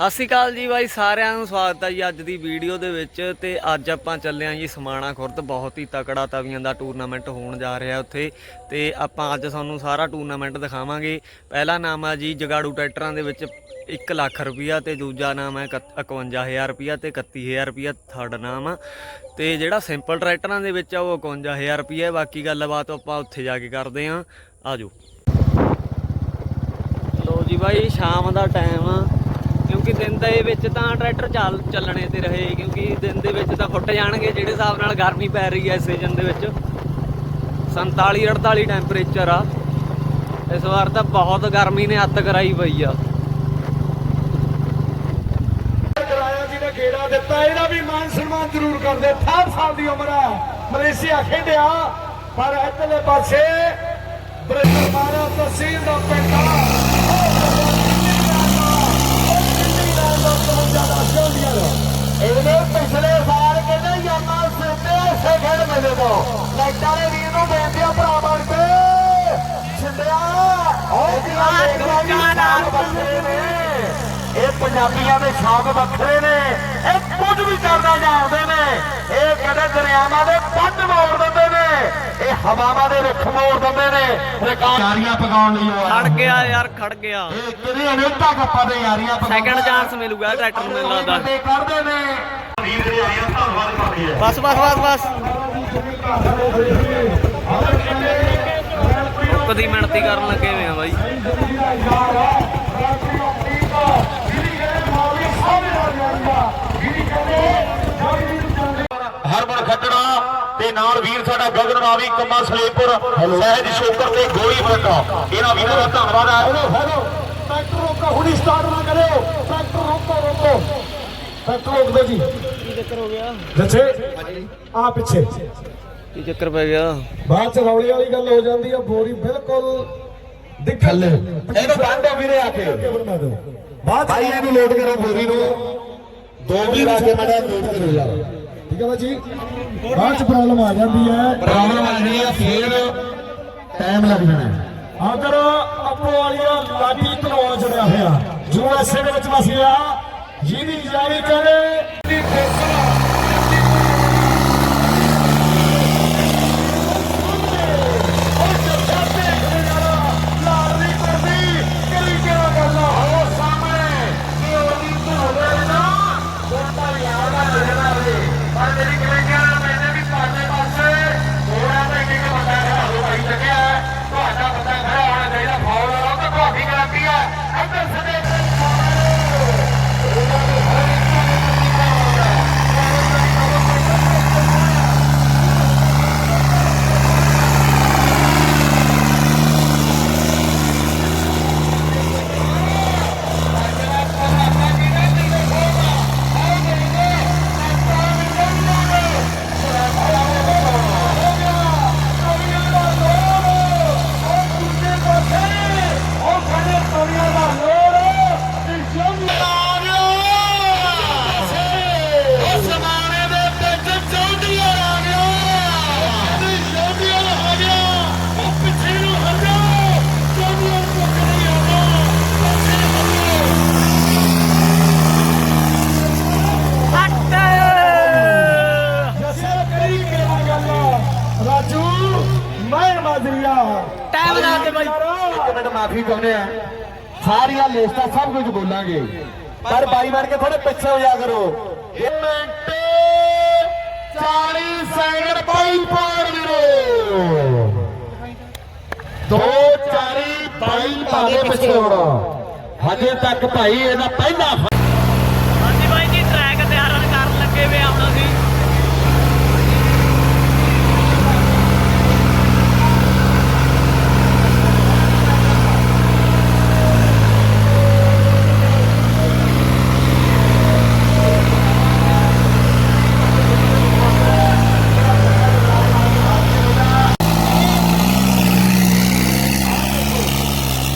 ਸਤਿ ਸ਼੍ਰੀ ਅਕਾਲ ਜੀ ਬਾਈ, ਸਾਰਿਆਂ ਨੂੰ ਸਵਾਗਤ ਹੈ ਜੀ ਅੱਜ ਦੀ ਵੀਡੀਓ ਦੇ ਵਿੱਚ ਤੇ ਅੱਜ ਆਪਾਂ ਚੱਲੇ ਆਂ ਜੀ ਸਮਾਣਾ ਖੁਰਦ, ਬਹੁਤ ਹੀ ਤਕੜਾ ਤਵੀਆਂ ਦਾ ਟੂਰਨਾਮੈਂਟ ਹੋਣ ਜਾ ਰਿਹਾ ਉੱਥੇ ਤੇ ਆਪਾਂ ਅੱਜ ਤੁਹਾਨੂੰ ਸਾਰਾ ਟੂਰਨਾਮੈਂਟ ਦਿਖਾਵਾਂਗੇ। ਪਹਿਲਾ ਨਾਮ ਆ ਜੀ ਜਗਾੜੂ ਟਰੈਕਟਰਾਂ ਦੇ ਵਿੱਚ 1 ਲੱਖ ਰੁਪਈਆ ਤੇ ਦੂਜਾ ਨਾਮ ਹੈ 51000 ਰੁਪਈਆ ਤੇ 31000 ਰੁਪਈਆ ਥਰਡ ਨਾਮ ਆ। ਤੇ ਜਿਹੜਾ ਸਿੰਪਲ ਟਰੈਕਟਰਾਂ ਦੇ ਵਿੱਚ ਆ ਉਹ 51000 ਰੁਪਈਆ ਬਾਕੀ ਗੱਲਬਾਤ ਆਪਾਂ ਉੱਥੇ ਜਾ ਕੇ ਕਰਦੇ ਆਂ। ਆਜੋ। ਲੋ ਜੀ ਬਾਈ, ਸ਼ਾਮ ਦਾ ਟਾਈਮ ਆ। ਕਿਉਂਕਿ ਦਿਨ ਦੇ ਵਿੱਚ ਤਾਂ ਟਰੈਕਟਰ ਚੱਲ ਚੱਲਣੇ ਤੇ ਰਹੇ ਕਿਉਂਕਿ ਦਿਨ ਦੇ ਵਿੱਚ ਤਾਂ ਫੁੱਟ ਜਾਣਗੇ ਜਿਹੜੇ ਹਿਸਾਬ ਨਾਲ ਗਰਮੀ ਪੈ ਰਹੀ ਹੈ ਇਸ ਸੀਜ਼ਨ ਦੇ ਵਿੱਚ। 47 48 ਟੈਂਪਰੇਚਰ ਆ। ਇਸ ਵਾਰ ਤਾਂ ਬਹੁਤ ਗਰਮੀ ਨੇ ਹੱਥ ਕਰਾਈ ਪਈ ਆ। ਕਰਾਇਆ ਜੀ ਨੇ ਗੇੜਾ ਦਿੱਤਾ, ਇਹਦਾ ਵੀ ਮਾਨ ਸਨਮਾਨ ਜ਼ਰੂਰ ਕਰਦੇ। 60 ਸਾਲ ਦੀ ਉਮਰ ਆ, ਮਲੇਸ਼ੀਆ ਖੇਡਿਆ, ਪਰ ਇੱਧਰਲੇ ਪਾਸੇ ਬ੍ਰਿਟਨ ਮਾਰਾ ਤਹਿਸੀਲ ਦਾ ਪਿੰਡ ਆ ਇਹਨੇ ਪਿਛਲੇ ਸਾਲ ਕਹਿੰਦੇ ਯਾਮਾ ਸਿੱਧੇ ਹਿੱਸੇ ਖੇਡ ਮੇਲੇ ਤੋਂ ਲਾਈਟਾਂ ਦੇ ਵੀਰ ਨੂੰ ਬੇਨਤੀ ਆ ਭਰਾ ਬਣ ਕੇ। ਛਿੰਦਿਆ ਉਹ ਜਿਹੜਾ ਨੇ। ਇਹ ਪੰਜਾਬੀਆਂ ਦੇ ਸ਼ੌਕ ਵੱਖਰੇ ਨੇ। ਇਹ ਵੀ ਕਰਨਾ ਜਾਣਦੇ ਨੇ। ਇਹ ਕਦੇ ਦਰਿਆਵਾਂ ਦੇ ਪੰਜ ਮੋੜ ਦਿੰਦੇ ਨੇ ਇਹ ਹਵਾਵਾਂ ਦੇ ਰੁੱਖ ਮੋੜ ਦਿੰਦੇ ਨੇ। ਰਿਕਾਰਡ ਯਾਰੀਆਂ ਪਕਾਉਣ ਲਈ ਖੜ ਗਿਆ ਯਾਰ ਖੜ ਗਿਆ। ਇਹ ਕਿਹਦੇ ਅਨੇਕਤਾ ਕੱਪਾਂ ਦੇ ਯਾਰੀਆਂ ਸੈਕੰਡ ਚਾਂਸ ਮਿਲੂਗਾ ਟਰੈਕਟਰ ਨੂੰ ਮੈਨੂੰ ਲੱਗਦਾ ਬੰਦੇ ਕਰਦੇ ਨੇ। ਵੀਰ ਜਿਹੜੇ ਆਏ ਆ ਧੰਨਵਾਦ ਕਰਦੇ ਆ ਬਸ ਬਸ ਬਸ ਬਸ। ਕਦੀ ਮਿਹਨਤੀ ਕਰਨ ਲੱਗੇ ਹੋਏ ਆ ਬਾਈ। ਹਰਮਨ ਖੱਟੜਾ ਤੇ ਨਾਲ ਵੀਰ ਸਾਡਾ ਗਗਨ ਮਾਵੀ ਕੰਮਾ ਸਲੇਪੁਰ ਸਹਿਜ ਸ਼ੋਕਰ ਤੇ ਗੋਲੀ ਬਲਟਾ ਇਹਨਾਂ ਵੀਰਾਂ ਦਾ ਧੰਨਵਾਦ ਹੈ। ਟਰੈਕਟਰ ਰੋਕੋ ਹੁਣੀ ਸਟਾਰਟ ਨਾ ਕਰਿਓ। ਟਰੈਕਟਰ ਰੋਕੋ ਰੋਕੋ। ਟਰੈਕਟਰ ਰੋਕ ਦਿਓ ਜੀ। ਕੀ ਚੱਕਰ ਹੋ ਗਿਆ? ਜੱਛੇ ਆ ਪਿੱਛੇ। ਕੀ ਚੱਕਰ ਪੈ ਗਿਆ? ਬਾਅਦ ਚ ਰੌਲੇ ਵਾਲੀ ਗੱਲ ਹੋ ਜਾਂਦੀ ਆ ਬੋਰੀ ਬਿਲਕੁਲ ਥੱਲੇ। ਇਹਨੂੰ ਬੰਦੋ ਵੀਰੇ ਆ ਕੇ। ਬਾਅਦ ਭਾਈ ਇਹਨੂੰ ਲੋਡ ਕਰੋ ਬੋਰੀ ਨੂੰ। ਦੋ ਵੀਰ ਆ ਕੇ ਮੜਾ ਲੋਡ ਕਰੋ ਯਾਰ ਠੀਕ ਹੈ ਬਾਜੀ? ਬਾਅਦ ਚ ਪ੍ਰੋਬਲਮ ਆ ਜਾਂਦੀ ਹੈ। ਪ੍ਰੋਬਲਮ ਆ ਜਾਂਦੀ ਹੈ ਫੇਰ ਟਾਈਮ ਲੱਗ ਜਾਣਾ ਅਗਰ ਆਪੋ ਵਾਲੀਆ ਲਾਡੀ ਤਲਵਾਰ ਜੜਿਆ ਹੋਇਆ। ਜੋ ਐਸੇ ਦੇ ਵਿੱਚ ਵਸਿਆ ਜਿਹਦੀ ਜਾਰੀ ਕਰੇ। ਦੀ ਫੈਸਲਾ ਮਾਫੀ ਚਾਹੁੰਦੇ ਆ। ਸਾਰੀਆਂ ਲਿਸਟਾਂ ਸਭ ਕੁਝ ਬੋਲਾਂਗੇ। ਪਰ ਬਾਈ ਬਣ ਕੇ ਥੋੜੇ ਪਿੱਛੇ ਹੋ ਜਾ ਕਰੋ। ਮਿੰਟ 40 ਸੈਕਿੰਡ ਬਾਈ ਪਾੜ ਵੀਰੋ ਦੋ ਚਾਰੀ ਬਾਈ ਭਾਵੇਂ ਪਿੱਛੇ ਹੋਣਾ। ਹਜੇ ਤੱਕ ਭਾਈ ਇਹਦਾ ਪਹਿਲਾ ਹਾਂਜੀ ਬਾਈ ਜੀ ਟਰੈਕ ਤਿਆਰ ਕਰਨ ਲੱਗੇ ਵੇ ਆਉਣਾ ਸੀ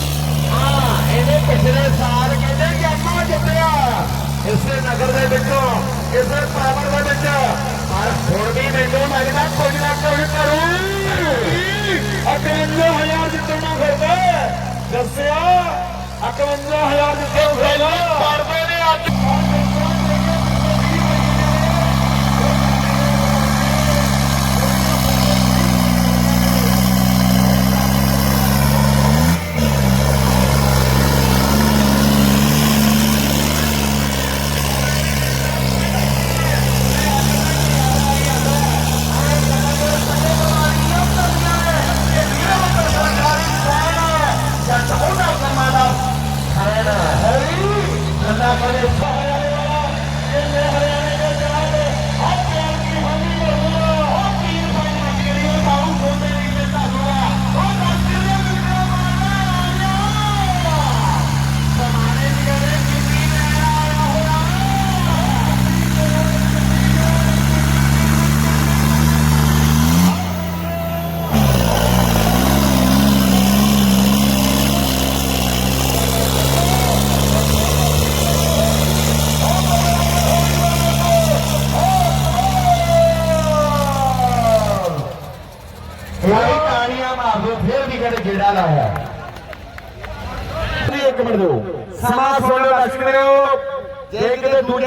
ਇਹਨੇ ਪਿਛਲੇ ਸਾਲ ਕਹਿੰਦੇ ਕਿ ਆਪਾਂ ਜਿੱਤਿਆ ਇਸੇ ਨਗਰ ਦੇ ਵਿੱਚੋਂ ਇਸੇ ਪਾਵਰ ਦੇ ਵਿੱਚ ਪਰ ਹੁਣ ਵੀ ਮੈਨੂੰ ਲੱਗਦਾ ਕੁਝ ਨਾ ਕੁਝ ਕਰੂ। ਅਕਲੰਜੋ ਹਜ਼ਾਰ ਜਿੱਤਣਾ ਫਿਰਦਾ ਦੱਸਿਆ 51000 ਦਿੱਤੇ ਹੋਏ ਪਰਦੇ ਨੇ ਅੱਜ। Valeu,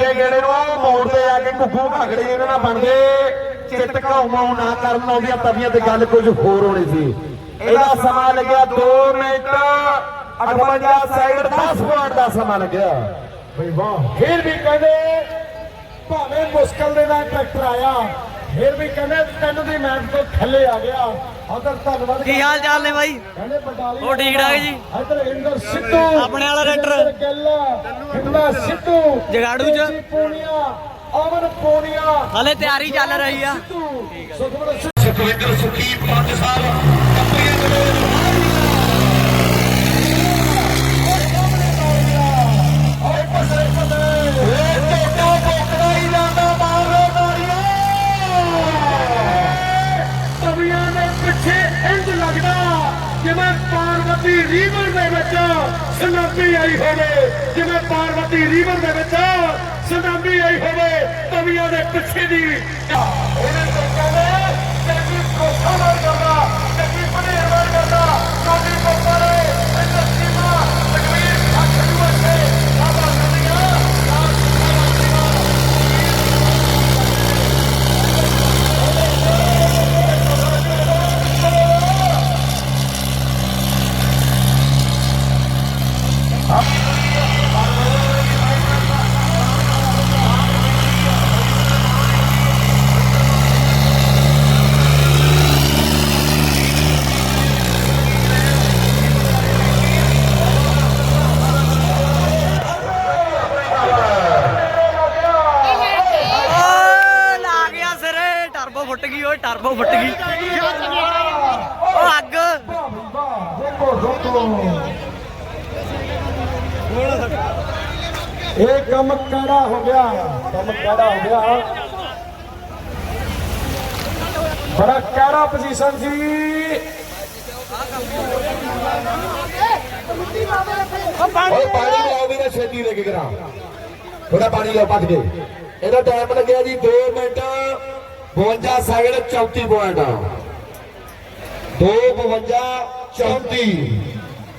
ਦੂਜੇ ਗੇੜੇ ਨੂੰ ਮੋੜ ਤੇ ਆ ਕੇ ਘੁੱਗੂ ਘਾਗੜੇ ਇਹਨਾਂ ਨਾਲ ਬਣ ਗਏ ਚਿੱਤ ਘਾਉ ਨਾ ਕਰਨ ਆਉਂਦੀਆਂ ਤਵੀਆਂ ਤੇ ਗੱਲ ਕੁਝ ਹੋਰ ਹੋਣੀ ਸੀ। ਇਹਦਾ ਸਮਾਂ ਲੱਗਿਆ 2 ਮਿੰਟ 58 ਸੈਕਿੰਡ 10 ਪੁਆਇੰਟ ਦਾ ਸਮਾਂ ਲੱਗਿਆ। ਬਈ ਵਾਹ। ਫਿਰ ਵੀ ਕਹਿੰਦੇ ਭਾਵੇਂ ਮੁਸ਼ਕਲ ਦੇ ਨਾਲ ਟਰੈਕਟਰ ਆਇਆ ਫਿਰ ਵੀ ਕਹਿੰਦੇ ਤਿੰਨ ਦੀ ਮੈਚ ਤੋਂ ਥੱਲੇ ਆ ਗਿਆ ਉਧਰ ਧੰਨਵਾਦ ਕੀ ਹਾਲ ਚਾਲ ਨੇ ਬਾਈ ਕਹਿੰਦੇ ਬਟਾਲੀ ਉਹ ਠੀਕ ਠਾਕ ਜੀ। ਇਧਰ ਇੰਦਰ ਸਿੱਧੂ ਆਪਣੇ ਵਾਲਾ। ਇੰਦਰ ਗਿੱਲ ਸਿੱਧੂ ਜਗਾੜੂ ਚ। ਪੂਨੀਆ ਅਮਨ ਪੂਨੀਆ ਹਲੇ ਤਿਆਰੀ ਚੱਲ ਰਹੀ ਆ ਸੁਖਵਿੰਦਰ ਸੁਖੀ ਪੰਜ ਸਾਹਿਬ ਕੰਪਨੀਆਂ ਦੇ ਰੀਵਰ ਦੇ ਵਿੱਚ ਸੁਨਾਮੀ ਆਈ ਹੋਵੇ, ਜਿਵੇਂ ਪਾਰਵਤੀ ਰੀਵਰ ਦੇ ਵਿੱਚ ਸੁਨਾਮੀ ਆਈ ਹੋਵੇ ਕਵੀਆਂ ਦੇ ਪਿੱਛੇ ਦੀ। ਇਹਨੇ ਤੇ ਕਹਿੰਦੇ ਚੰਗੀ ਕੋਠਾ ਨਾਲ ਕਰਦਾ ਚੰਗੀ ਪਨੀਰ ਨਾਲ ਕਰਦਾ ਚੰਗੀ ਕੋਪਰੇ ਇੰਦਰ ਸੀਮਾ ਤਕਵੀਰ ਹੱਥ ਨੂੰ ਅੱਗੇ ਸਾਬਾ ਨਦੀਆਂ ਓ ਲਾ ਗਿਆ ਸਿਰੇ ਟਰਬੋ ਫੁੱਟ ਗਈ ਓਏ ਟਰਬੋ ਫੁੱਟ ਗਈ ਓ ਅੱਗ ਦੇਖੋ ਦੇਖੋ ਇਹ ਕੰਮ ਕੜਾ ਹੋ ਗਿਆ? ਕੰਮ ਕੜਾ ਹੋ ਗਿਆ? ਬੜਾ ਕੜਾ ਪੋਜੀਸ਼ਨ ਸੀ? ਓਏ ਪਾਣੀ ਲਿਆਓ ਵੀਰੇ ਛੇਤੀ ਲੈ ਕੇ ਕਰਾਂ। ਥੋੜਾ ਪਾਣੀ ਲਿਆਓ ਭੱਜ ਕੇ। ਇਹਦਾ ਟਾਈਮ ਲੱਗਿਆ ਜੀ 2 minute. 52 second 34 point 252 34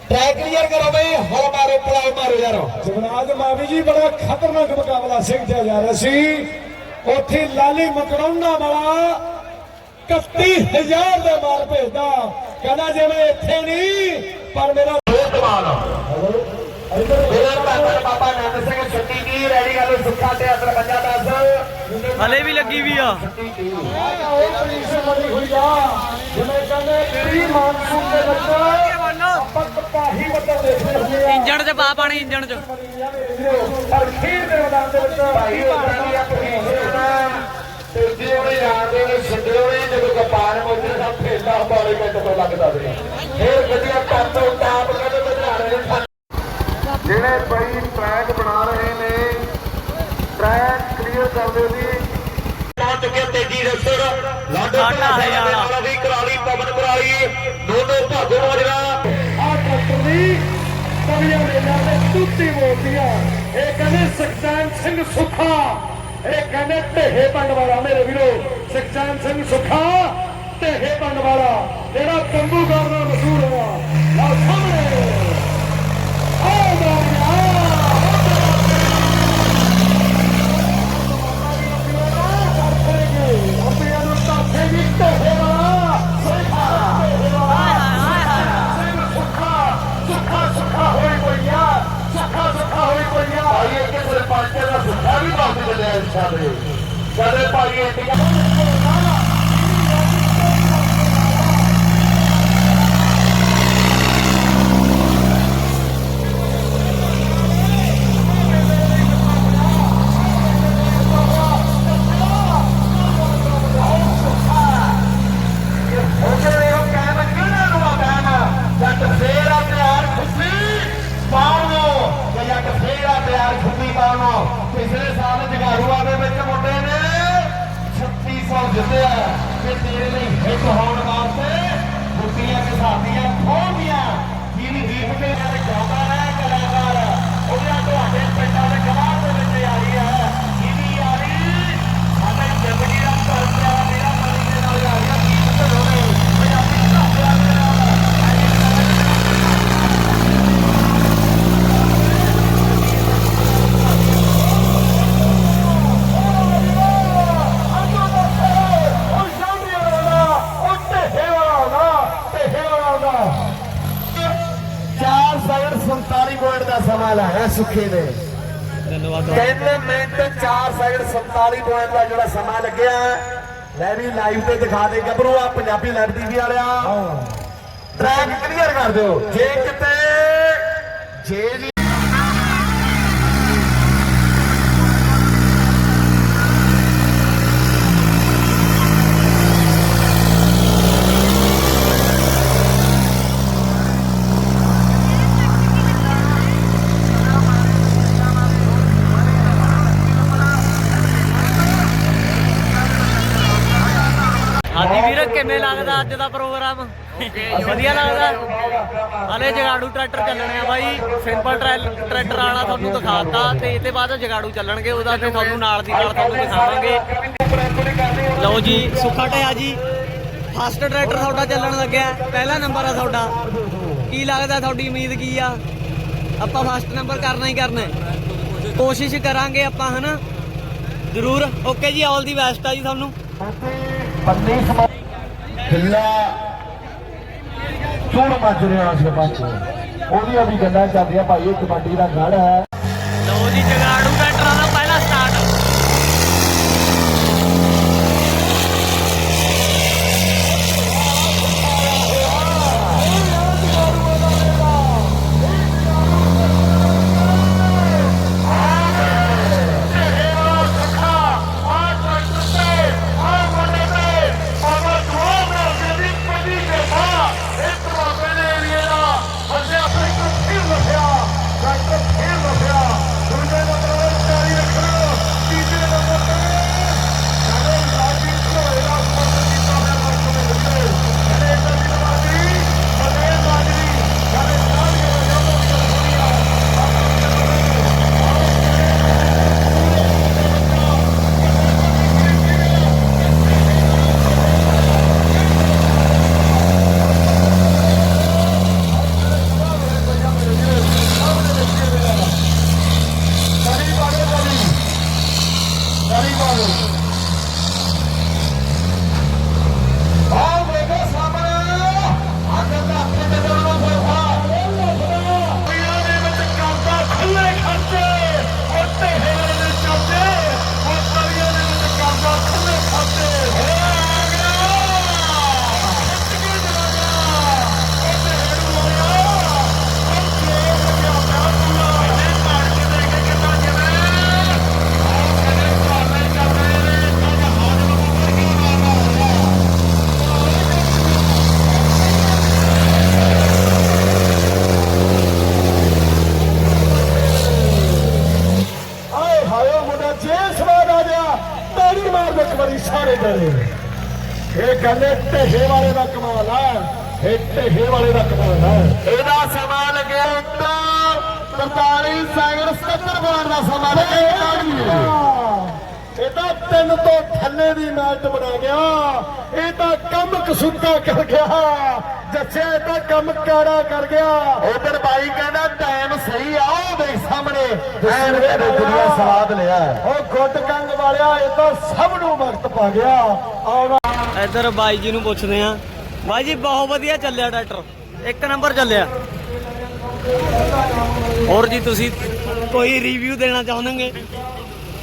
track clear ਕਰੋ ਬਈ ਹਲ ਮਾਰੋ ਪਲਾਉ ਮਾਰੋ ਯਾਰ। ਜਗਰਾਜ ਮਾਵੀ ਜੀ ਬੜਾ ਖਤਰਨਾਕ ਮੁਕਾਬਲਾ ਸਿੱਖਿਆ ਜਾ ਰਿਹਾ ਸੀ। ਉੱਥੇ ਲਾਲੀ ਮਕਰੌਂਡਾ ਵਾਲਾ 31000 ਦੇ ਮਾਰ ਭੇਜਦਾ। ਕਹਿੰਦਾ ਜਿਵੇਂ ਇੱਥੇ ਨਹੀਂ ਪਰ ਮੇਰਾ ਬਹੁਤ ਕਮਾਲ ਮੇਰਾ ਭਗਤ ਬਾਬਾ ਨੰਦ ਸਿੰਘ ਛੱਤੀ ਕੀ ਰੈਡੀ ਲਓ ਸੁੱਖਾ ਤੇ ਅਸਰ ਪੰਜਾ ਦੱਸ ਹਲੇ ਵੀ ਲੱਗੀ ਵੀ ਆ। ਉਹ ਪੋਜੀਸ਼ਨ ਬਣੀ ਹੋਈ ਆ ਜਿਵੇਂ ਕਹਿੰਦੇ ਪ੍ਰੀ ਮਾਨਸੂਨ ਦੇ ਵਿੱਚ ਆਪਾਂ ਕਪਾਹੀ ਬੱਦਲ ਦੇਖਦੇ ਹੁੰਦੇ ਆ ਇੰਜਣ 'ਚ ਪਾ ਪਾਣੀ ਇੰਜਣ 'ਚ। ਪਰ ਖੀਰ ਦੇ ਮੈਦਾਨ ਦੇ ਵਿੱਚ ਭਾਈ ਉਦਾਂ ਦੀ ਆਪਣੀ ਹੋਣਾ ਤੇ ਜੇ ਉਹਨੇ ਯਾਦ ਦੇ ਵਿੱਚ ਛੱਡਿਓ ਨੇ ਜਦੋਂ ਕਪਾਰ ਮੋਜੇ ਦਾ ਫੇਲਾ ਬਾਰੇ ਮਿੰਟ ਤੋਂ ਲੱਗਦਾ ਸੀ ਫੇਰ ਗੱਡੀਆਂ ਟੱਪ ਤੋਂ ਟਾਪ ਕਦੇ ਬੁਝਾਣੇ ਨੇ ਜਿਹੜੇ ਬਈ ਟਰੈਕ ਬਣਾ ਰਹੇ ਨੇ ਟਰੈਕ ਕਲੀਅਰ ਕਰਦੇ ਸੀ ਪਹੁੰਚ ਚੁੱਕੇ ਤੇਜੀ ਰਸਰ ਲਾਡੋ ਵਾਲਾ। ਵੀ ਕਰਾਲੀ ਪਵਨ ਕਰਾਲੀ ਦੋਨੋਂ ਭਾਗੋ ਮੋਜਰਾ ਆ ਟਰੈਕਟਰ ਦੀ ਕਵੀਆਂ ਦੇ ਨਾਂ ਤੇ ਤੂਤੀ ਬੋਲਦੀ ਆ ਇਹ ਕਹਿੰਦੇ ਸੁਖਚੈਨ ਸਿੰਘ ਸੁੱਖਾ। ਇਹ ਕਹਿੰਦੇ ਢੇਹੇ ਪਿੰਡ ਵਾਲਾ ਮੇਰੇ ਵੀਰੋ। ਸੁਖਚੈਨ ਸਿੰਘ ਸੁੱਖਾ ਢੇਹੇ ਪਿੰਡ ਵਾਲਾ। ਜਿਹੜਾ ਤੰਬੂਗੜ ਨਾਲ ਮਸ਼ਹੂਰ ਹੋਇਆ ਲਓ ਸਾਹਮਣੇ ਆਓ ਬਾਬਾ ਅੰਬੀਆਂ ਨੂੰ ਤਾਥੇ ਵੀ ਢੇਹੇ ਵਾਲਾ ਸੁੱਖਾ ਢੇਹੇ ਵਾਲਾ ਸੁੱਖਾ ਸੁੱਖਾ ਸੁੱਖਾ ਹੋਈ ਕੋਈਆ ਸੁੱਖਾ ਸੁੱਖਾ ਹੋਈ ਕੋਈਆ ਭਾਈ ਇੱਕ ਸਰਪੰਚ ਦਾ ਸੁੱਖਾ ਵੀ ਬਾਤ ਚੱਲਿਆ ਇਨਸ਼ਾ ਦੇ ਕਦੇ ਭਾਈ ਇੰਡੀਆ ਪਿਛਲੇ ਸਾਲ ਜਗਾਰੂਆ ਦੇ ਵਿੱਚ ਮੁੰਡੇ ਨੇ 3600 ਜਿੱਤੇ ਸੁੱਖੇ ਨੇ ਧੰਨਵਾਦ 3 ਮਿੰਟ 4 ਸੈਕਿੰਡ 47 ਪੁਆਇੰਟ ਦਾ ਜਿਹੜਾ ਸਮਾਂ ਲੱਗਿਆ ਵੀ ਲਾਈਵ ਤੇ ਦਿਖਾ ਦੇ ਗੱਭਰੂ ਆ ਪੰਜਾਬੀ ਲਾਈਵ ਟੀਵੀ ਵਾਲਿਆ। ਟਰੈਕ ਕਲੀਅਰ ਕਰ ਦਿਓ। ਜੇ ਕਿਤੇ ਜੇ ਵੀ ਹਾਂਜੀ ਵੀਰ ਕਿਵੇਂ ਲੱਗਦਾ ਅੱਜ ਦਾ ਪ੍ਰੋਗਰਾਮ ਵਧੀਆ ਲੱਗਦਾ। ਹਲੇ ਜਗਾੜੂ ਟਰੈਕਟਰ ਚੱਲਣੇ ਆ ਬਾਈ। ਸਿੰਪਲ ਟਰੈਕਟਰ ਵਾਲਾ ਤੁਹਾਨੂੰ ਦਿਖਾਤਾ। ਤੇ ਇਹਦੇ ਬਾਅਦ ਜਗਾੜੂ ਚੱਲਣਗੇ, ਉਹਦਾ ਤੇ ਤੁਹਾਨੂੰ ਨਾਲ ਦੀ ਨਾਲ ਤੁਹਾਨੂੰ ਦਿਖਾਵਾਂਗੇ ਲਓ ਜੀ, ਸੁੱਖਾ ਟਿਆ ਜੀ। ਫਸਟ ਟਰੈਕਟਰ ਤੁਹਾਡਾ ਚੱਲਣ ਲੱਗਿਆ। ਪਹਿਲਾ ਨੰਬਰ ਆ ਤੁਹਾਡਾ। ਕੀ ਲੱਗਦਾ ਤੁਹਾਡੀ ਉਮੀਦ ਕੀ ਆ? ਆਪਾਂ ਫਸਟ ਨੰਬਰ ਕਰਨਾ ਹੀ ਕਰਨਾ ਕੋਸ਼ਿਸ਼ ਕਰਾਂਗੇ ਆਪਾਂ, ਹਨਾ? ਜ਼ਰੂਰ। ਓਕੇ ਜੀ ਆਲ ਦੀ ਬੈਸਟ ਆ ਜੀ ਤੁਹਾਨੂੰ। ਬੰਦੀ ਸਮਾ ਹਿੱਲਾ ਚੂੜ ਮੱਜ ਰਿਹਾ ਸਰਪੰਚ ਉਹਦੀਆਂ ਵੀ ਗੱਲਾਂ ਚੱਲਦੀਆਂ, ਭਾਈ, ਇਹ ਕਬੱਡੀ ਦਾ ਗੜ ਹੈ। ਲਓ ਜੀ ਜਗਾੜੂ ਟਰੈਕਟਰਾਂ ਦਾ ਪਹਿਲਾ ਸਟਾਰਟ ਆਹ ਵੇਖੋ ਸਾਹਮਣੇ ਆਗੇ ਤਾਂ ਆਪਣੇ ਤੇ ਨਾ ਫੋਫਾ ਆਏ ਹਾਏ ਉਹ ਮੁੰਡਾ ਜੇ ਸਵਾਦ ਆ ਗਿਆ ਤੇਰੀ ਮਾਰ ਦੇ ਇੱਕ ਵਾਰੀ ਸਾਰੇ ਡਰੇ ਇਹ ਗੱਲ ਇਹ ਢੇਹੇ ਵਾਲੇ ਦਾ ਕਮਾਲ ਆ ਇਹ ਵਾਲੇ ਦਾ ਕਮਾਲ ਆ ਇਹਦਾ ਸਮਾਂ ਲੱਗਿਆ ਇੱਕ 43 ਸੈਕਿੰਡ 77 ਪੁਆਇੰਟ ਦਾ ਸਮਾਂ ਲੱਗਿਆ ਇਹ ਤਾਂ ਤਿੰਨ ਤੋਂ ਥੱਲੇ ਦੀ ਮੈਚ ਬਣਾ ਗਿਆ। ਇਹ ਤਾਂ ਕੰਮ ਕਸੂਤਾ ਕਰ ਗਿਆ। ਜੱਸੇ ਤਾਂ ਕੰਮ ਕਾੜਾ ਕਰ ਗਿਆ। ਉਧਰ ਬਾਈ ਕਹਿੰਦਾ ਟਾਈਮ ਸਹੀ ਆ ਉਹ ਦੇਖ ਸਾਹਮਣੇ। ਐਨ ਵੇ ਦੁਨੀਆ ਸਵਾਦ ਲਿਆ ਉਹ ਗੁੱਡ ਕੰਗ ਵਾਲਿਆ ਇਹ ਤਾਂ ਸਭ ਨੂੰ ਵਕਤ ਪਾ ਗਿਆ। ਆਉਣਾ ਇੱਧਰ ਬਾਈ ਜੀ ਨੂੰ ਪੁੱਛਦੇ ਆ ਬਾਈ ਜੀ ਬਹੁਤ ਵਧੀਆ ਚੱਲਿਆ ਟਰੈਕਟਰ ਇੱਕ ਨੰਬਰ ਚੱਲਿਆ। ਹੋਰ ਜੀ ਤੁਸੀਂ ਕੋਈ ਰਿਵਿਊ ਦੇਣਾ ਚਾਹੁੰਦੇ?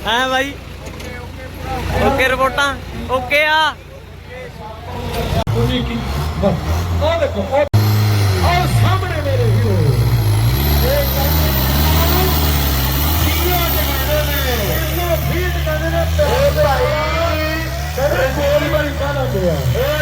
ਹੈ ਬਾਈ? ਓਕੇ ਰਿਪੋਰਟਾਂ ਓਕੇ ਆ। ਤੁਸੀਂ ਕੀ ਉਹ ਦੇਖੋ ਸਾਹਮਣੇ ਮੇਰੇ ਨੇ ਤੇ ਭਾਈ ਗੋਲੀ ਪਿਆ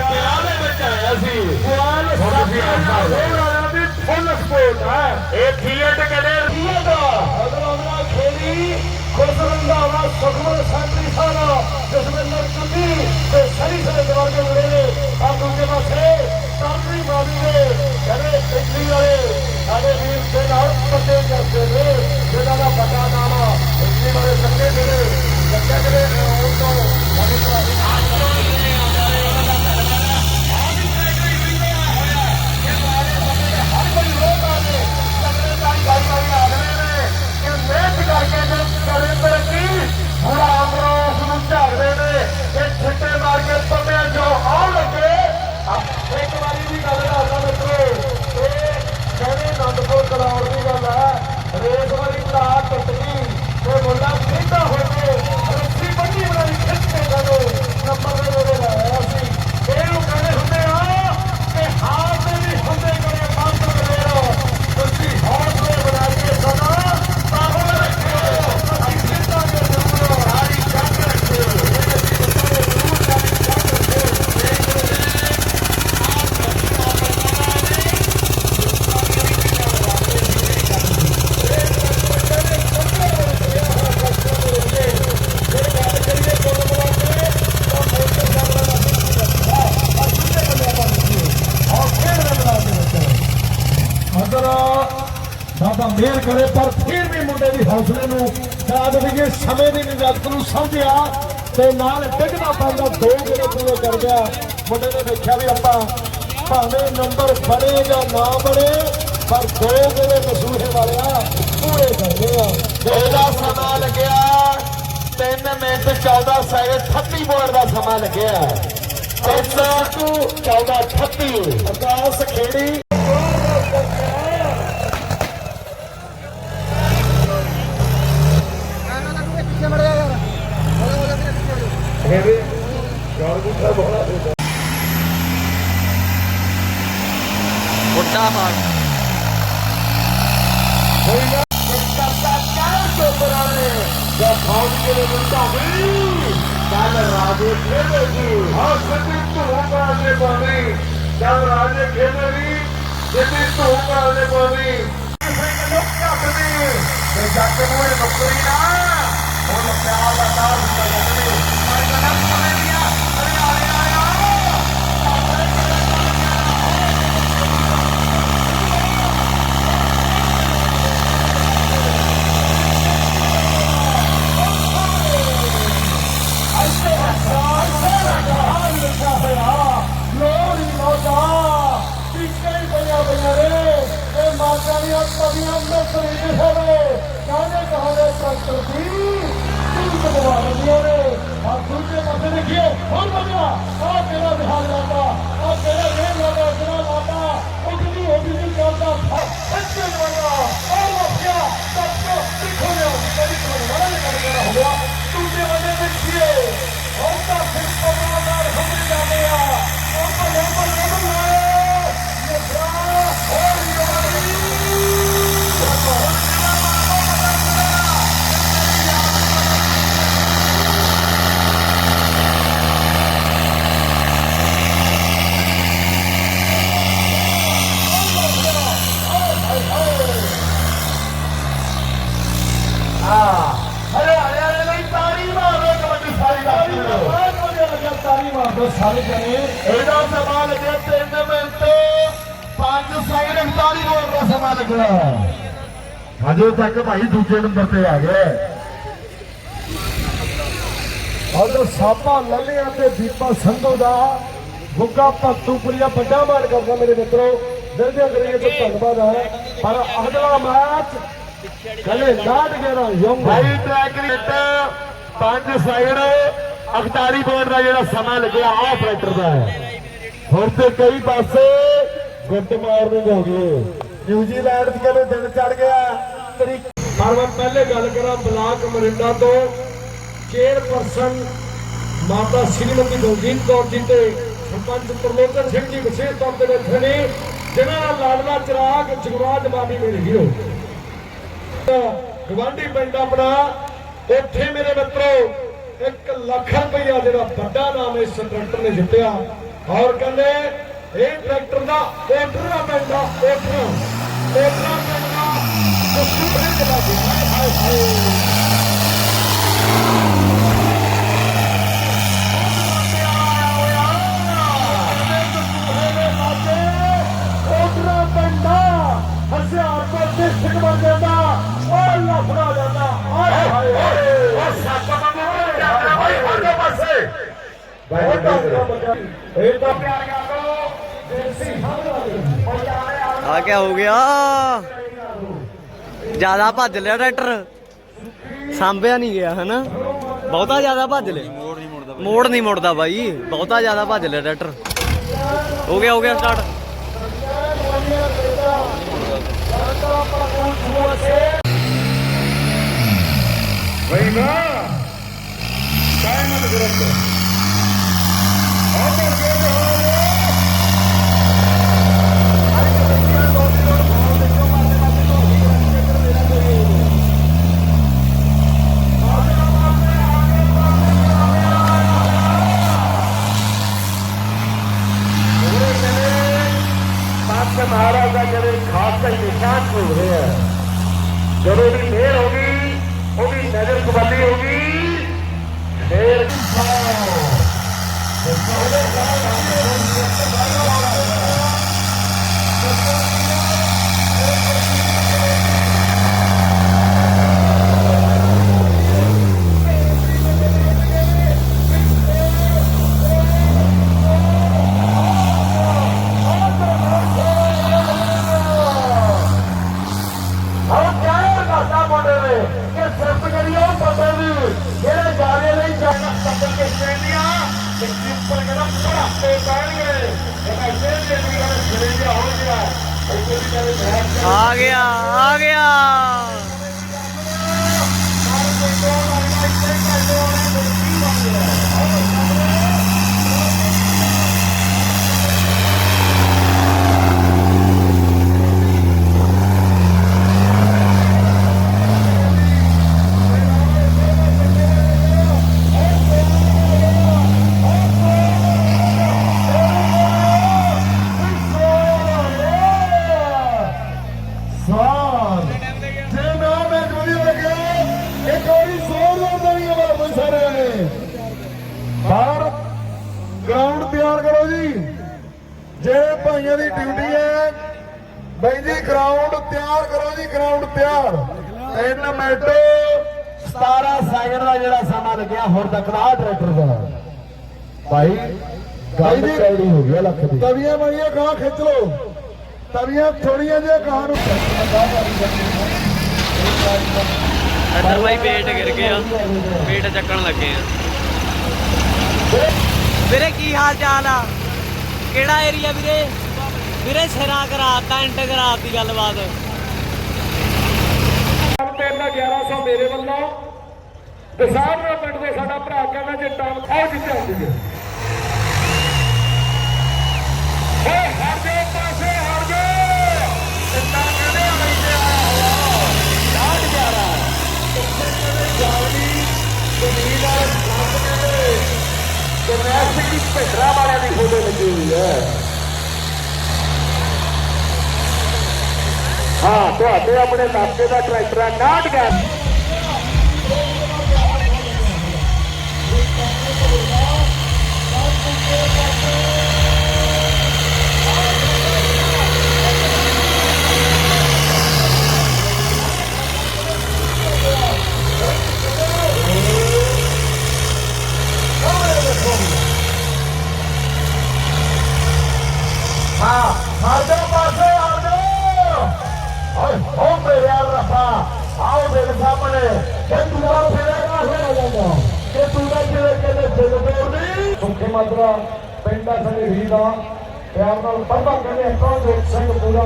ਕਰਾਦੀ ਨੇ ਵਿਆਹ ਦੇ ਵਿੱਚ ਆਇਆ ਸੀ ਕੁਆਲ ਸਾਥੀ ਆਇਆ ਵੀ ਫੁੱਲ ਸਪੋਰਟ ਹੈ ਇਹ ਥੀਏਟਰ ਕਹਿੰਦੇ ਰੀਅਲ ਦਾ ਅਗਰ ਉਹਨਾਂ ਖੇਲੀ ਖੁਸ਼ ਰੰਦਾਵਾ ਸੁਖਮਨ ਸੰਤਰੀ ਸਾਰਾ ਜਿਸ ਵਿੱਚ ਨਰਕੁੰਦੀ ਤੇ ਸਰੀ ਸਰੇ ਦਵਾਰ ਦੇ ਮੁੜੇ ਨੇ ਆ ਦੂਜੇ ਪਾਸੇ ਤਾਮਰੀ ਬਾਬੀ ਨੇ ਕਹਿੰਦੇ ਇਟਲੀ ਵਾਲੇ ਸਾਡੇ ਵੀਰ ਦੇ ਨਾਲ ਪੱਤੇ ਕਰਦੇ ਨੇ ਜਿਹਨਾਂ ਦਾ ਪਤਾ ਨਾਮ ਆ ਇਟਲੀ ਵਾਲੇ ਸੰਗੇ ਨੇ ਲੱਗੇ ਜਿਹੜੇ ਉਹ ਤੋਂ ਸਾਡੇ ਭਰਾ ਕਰਕੇ ਤੇ ਕਰੇ ਤਰੱਕੀ। ਹੁਣ ਆਮਰੋ ਉਸ ਨੂੰ ਝਾੜਦੇ ਨੇ। ਇਹ ਛੱਟੇ ਮਾਰ ਕੇ ਪੰਮਿਆਂ ਜੋ ਆਉਣ ਲੱਗੇ। ਇੱਕ ਵਾਰੀ ਦੀ ਗੱਲ ਦੱਸਦਾ ਮਿੱਤਰੋ, ਇਹ ਕਹਿੰਦੇ ਨੰਦਪੁਰ ਕਲੌੜ ਦੀ ਗੱਲ ਹੈ। ਰੇਸ ਵਾਲੀ ਭਰਾ ਸਮਝਿਆ ਤੇ ਨਾਲ ਡਿੱਗਣਾ ਪੈਂਦਾ ਦੋ ਜਿਹੜੇ ਪੂਰੇ ਕਰ ਗਿਆ। ਮੁੰਡੇ ਨੇ ਦੇਖਿਆ ਵੀ ਆਪਾਂ ਭਾਵੇਂ ਨੰਬਰ ਬਣੇ ਜਾਂ ਨਾ ਬਣੇ ਪਰ ਦੋ ਜਿਹੜੇ ਮਸੂਹੇ ਵਾਲਿਆ ਪੂਰੇ ਕਰਦੇ ਆ। ਇਹਦਾ ਸਮਾਂ ਲੱਗਿਆ। 3 ਮਿੰਟ 14 ਸੈਕਿੰਡ 38 ਪੁਆਇੰਟ ਦਾ ਸਮਾਂ ਲੱਗਿਆ। 3 14 38 ਅਰਦਾਸ ਖੇੜੀ ਵੱਡਾ ਹਾਲ ਕੱਲ ਰਾਜੇ ਖੇਡੇਗੀ ਆਹ ਸਿੱਧੀ ਧੂਮ ਕਰਾਣੇ ਪਾਣੀ, ਜਦ ਰਾਜੇ ਖੇਡੇਗੀ ਸਿੱਧੀ ਧੂਮ ਕਰਾਣੇ ਪਾਣੀ, ਤੇ ਜੱਟ ਨੂੰ ਇਹ ਨੌਕਰੀ ਨਾ ਉਹ ਪਿਆਰ ਦਾ ਤਾਰ ਹੁੰਦਾ ਜੱਟ ਪਰ ਜਨਮ ਕੋਲੇ ਦੀਆਂ ਪਵੀਆਂ ਹੋਵੇ ਕਾਹਦੇ ਕਹਾਂਦੇ ਟਰੈਕਟਰ ਦੀ ਤੂੰ ਕਦਵਾ ਰਹੀਆਂ ਨੇ ਆ ਦੂਜੇ ਪਾਸੇ ਦੇਖਿਓ ਹੋਰ ਵਧੀਆ ਆ ਤੇਰਾ ਵਿਹਾਰ ਲਾਦਾ 5 ਸੈਕਿੰਡ 41 ਮਿੰਟ ਦਾ ਸਮਾਂ ਲੱਗਿਆ ਹਜੇ ਤੱਕ ਭਾਈ ਦੂਜੇ ਨੰਬਰ ਤੇ ਆ ਗਏ। ਔਰ ਸਾਪਾ ਲੱਲਿਆਂ ਤੇ ਦੀਪਾ ਸੰਧੂ ਦਾ ਗੁੱਗਾ ਭਗਤੂਪੁਰੀਆ ਵੱਡਾ ਮਾਰ ਕਰਦਾ ਮੇਰੇ ਮਿੱਤਰੋ। ਦਿਲ ਦੇ ਅੰਦਰੀਏ ਤੋਂ ਧੰਨਵਾਦ ਹੈ। ਪਰ ਅਗਲਾ ਮੈਚ ਕੱਲੇ ਲਾਡ ਗਿਆ ਯੰਗ। ਭਾਈ ਟਰੈਕ ਲਿਟ 5 ਸੈਕਿੰਡ 41 ਮਿੰਟ ਦਾ ਜਿਹੜਾ ਸਮਾਂ ਲੱਗਿਆ, ਆਹ ਟਰੈਕਟਰ ਦਾ। ਹੈ ਹੁਣ ਤੇ ਕਈ ਪਾਸੇ ਗੁੱਟ ਮਾਰਨੇ ਹੋ ਗਏ ਨਿਊਜ਼ੀਲੈਂਡ ਦੀ ਕਹਿੰਦੇ ਦਿਨ ਚੜ ਗਿਆ। ਤਰੀਕ ਪਰ ਮੈਂ ਪਹਿਲੇ ਗੱਲ ਕਰਾਂ, ਬਲਾਕ ਮਰਿੰਡਾ ਤੋਂ ਚੇਅਰਪਰਸਨ ਮਾਤਾ ਸ਼੍ਰੀਮਤੀ ਗੁਰਜੀਤ ਕੌਰ ਜੀ ਤੇ ਸਰਪੰਚ ਪ੍ਰਮੋਦਰ ਸਿੰਘ ਜੀ ਵਿਸ਼ੇਸ਼ ਤੌਰ ਤੇ ਬੈਠੇ ਨੇ, ਜਿਨ੍ਹਾਂ ਦਾ ਲਾਡਲਾ ਚਿਰਾਗ ਜਗਰਾਜ ਬਾਬੀ ਮੇਰੇ ਹੀਰੋ ਗਵਾਂਢੀ ਪਿੰਡ ਆਪਣਾ, ਉੱਥੇ ਮੇਰੇ ਮਿੱਤਰੋ 1 ਲੱਖ ਰੁਪਇਆ ਜਿਹੜਾ ਵੱਡਾ ਨਾਮ ਇਸ ਟਰੈਕਟਰ ਨੇ ਜਿੱਤਿਆ। ਔਰ ਕਹਿੰਦੇ ਇਹ ਟਰੈਕਟਰ ਦਾ ਓਟਰਾ ਪਿੰਡ ਦਾ ਓਟਰਾ ਓਟਰਾ ਪਿੰਡ ਦਾ ਕੁੱਕੂ ਪਿੰਡ ਦਾ ਹਾਏ ਹਾਏ ਹਾਏ। ਓਟਰਾ ਪਿੰਡ ਦਾ ਹਜ਼ਾਰਪੁਰ ਡਿਸਟ੍ਰਿਕਟ ਬਣ ਜਾਂਦਾ ਓਏ ਲਫੜਾ ਜਾਂਦਾ ਹਾਏ ਹਾਏ ਹਾਏ ਉਹ ਸੱਪ ਵਾਂਗੂ ਜਾਂਦਾ ਭਾਈ ਅੱਗੇ ਪਾਸੇ ਬਹੁਤ ਤਗੜਾ ਬੱਚਾ ਇਹ ਤਾਂ ਪਿਆਰ ਕਰ ਲੋ ਦੇਸੀ ਹਮਲਾ ਆ ਕਿਆ ਹੋ ਗਿਆ? ਜ਼ਿਆਦਾ ਭੱਜ ਲਿਆ ਟਰੈਕਟਰ। ਸਾਂਭਿਆ ਨਹੀਂ ਗਿਆ ਹਨਾ? ਬਹੁਤਾ ਜ਼ਿਆਦਾ ਭੱਜ ਲਿਆ। ਮੋੜ ਨਹੀਂ ਮੁੜਦਾ ਮੋੜ ਨਹੀਂ ਮੁੜਦਾ ਬਾਈ। ਬਹੁਤਾ ਜ਼ਿਆਦਾ ਭੱਜ ਲਿਆ ਟਰੈਕਟਰ। ਹੋ ਗਿਆ ਹੋ ਗਿਆ ਸਟਾਰਟ। ਵਈਗਾ ਕਾਇਮਤ ਗਰਤ ਆਦਰ ਕੇ ਸੱਤ ਮਹਾਰਾਜ ਦਾ ਜਿਹੜੇ ਖਾਸ ਕਰ ਨਿਸ਼ਾਨ ਹੋ ਰਿਹਾ ਜਦੋਂ ਵੀ ਮਿਹਰ ਹੋ ਗਈ, ਉਹਦੀ ਨਜ਼ਰ ਕਬੱਲੀ ਹੋ ਗਈ ਫੇਰ ਬੰਦੇ ਨੇ ਕਿ ਸਿਫਤ ਕਰੀਏ ਉਹ ਬੰਦੇ ਦੀ ਜਿਹੜੇ ਜਾਣੇ ਨਹੀਂ ਜਾਣਾ ਸੱਤਰ ਕੇ ਸਟੇਡੀਆਂ ਤੇ ਸਿੰਪਲ ਕਹਿੰਦਾ ਪੜਾਕੇ ਪੈਣਗੇ ਇਹ ਐਸੇ ਜਿਹੜੀ ਗੱਲ ਸਿਰੇ ਜਿਹਾ ਹੋ ਗਿਆ ਇੱਥੇ ਵੀ ਕਹਿੰਦੇ ਬੈਠ ਆ ਗਿਆ ਆ ਗਿਆ ਸਵਾਲ ਜੇ ਨਾ ਮੈਚ ਵਧੀਆ ਲੱਗਿਆ ਇੱਕ ਵਾਰੀ ਜ਼ੋਰ ਲਾਉਂਦਾ ਨਹੀਂ ਹਮਾਰਾ ਕੋਈ ਸਾਰੇ ਨੇ ਬਾਹਰ ਗਰਾਊਂਡ ਤਿਆਰ ਕਰੋ ਜੀ ਜੇ ਭਾਈਆਂ ਦੀ ਡਿਊਟੀ ਹੈ ਬਈ ਜੀ ਗਰਾਊਂਡ ਤਿਆਰ ਕਰੋ ਜੀ ਗਰਾਊਂਡ ਤਿਆਰ ਤਿੰਨ ਮਿੰਟ 17 ਸੈਕਿੰਡ ਦਾ ਜਿਹੜਾ ਸਮਾਂ ਲੱਗਿਆ ਹੁਣ ਤੱਕ ਦਾ ਟਰੈਕਟਰ ਦਾ ਭਾਈ ਗੱਲ ਕੈੜੀ ਹੋ ਗਿਆ ਲੱਖ ਦੀ? ਤਵੀਆਂ ਮਾਰੀਆਂ ਗਾਂ ਖਿੱਚ ਲੋ ਤਵੀਆਂ ਥੋੜੀਆਂ ਜਿਹਾ ਗਾਂ ਨੂੰ ਇੱਧਰ ਬਾਈ ਵੇਟ ਗਿਰ ਗਿਆ ਵੇਟ ਚੱਕਣ ਲੱਗੇ ਆ। ਵੀਰੇ ਕੀ ਹਾਲ ਚਾਲ ਆ? ਕਿਹੜਾ ਏਰੀਆ ਵੀਰੇ? ਵੀਰੇ ਸਿਰਾ ਕਰਾਤਾ ਐਂਟ ਕਰਾਤੀ ਗੱਲਬਾਤ। ਤਿੰਨ 1100 ਮੇਰੇ ਵੱਲੋਂ। ਤੇ ਸਾਹਮਣੇ ਪਿੰਡ ਦੇ ਸਾਡਾ ਭਰਾ ਕਹਿੰਦਾ ਜੇ ਟਾਈਮ ਆਉ ਆਉਂਦੀ ਹੈ ਓਏ ਹਰ ਦੇ ਪਾਸੇ ਹਰ ਦੇ ਇੰਨਾ ਕਹਿੰਦੇ ਆਈ ਤੇ ਆਇਆ ਹੋਇਆ ਯਾਦ ਪਿਆਰਾ ਉੱਥੇ ਕਹਿੰਦੇ ਜਾਵੜੀ ਜ਼ਮੀਨ ਵਾਲੇ ਸੱਤ ਕਹਿੰਦੇ ਤੇ ਮੈਚ ਦੀ ਭੇਡਰਾ ਵਾਲਿਆਂ ਦੀ ਫੋਟੋ ਲੱਗੀ ਹੋਈ ਹੈ ਹਾਂ ਤੁਹਾਡੇ ਆਪਣੇ ਇਲਾਕੇ ਦਾ ਟਰੈਕਟਰ ਹੈ 911 ਹਾਂ ਹਰ ਪਾਸੇ ਹਰ ਦੇ ਓਏ, ਹੋ ਮੇਰੇ ਰੱਬਾ, ਆਓ ਮੇਰੇ ਸਾਹਮਣੇ। ਕਿ ਤੂੰ ਦਾ ਫੇਰੇਗਾ ਫੇਰ ਜਾਂਦਾ ਕਿ ਤੂੰ ਦਾ ਜਿਹੜੇ ਕਹਿੰਦੇ ਦਿਲ ਤੋੜਨੀ ਮੁੱਖ ਮੰਤਰਾ ਪਿੰਡਾ ਸਾਡੇ ਵੀ ਦਾ। ਪਿਆਰ ਨਾਲ ਪਰਦਾ ਕਹਿੰਦੇ ਅਕਾਲ ਸਿੰਘ ਪੂਰਾ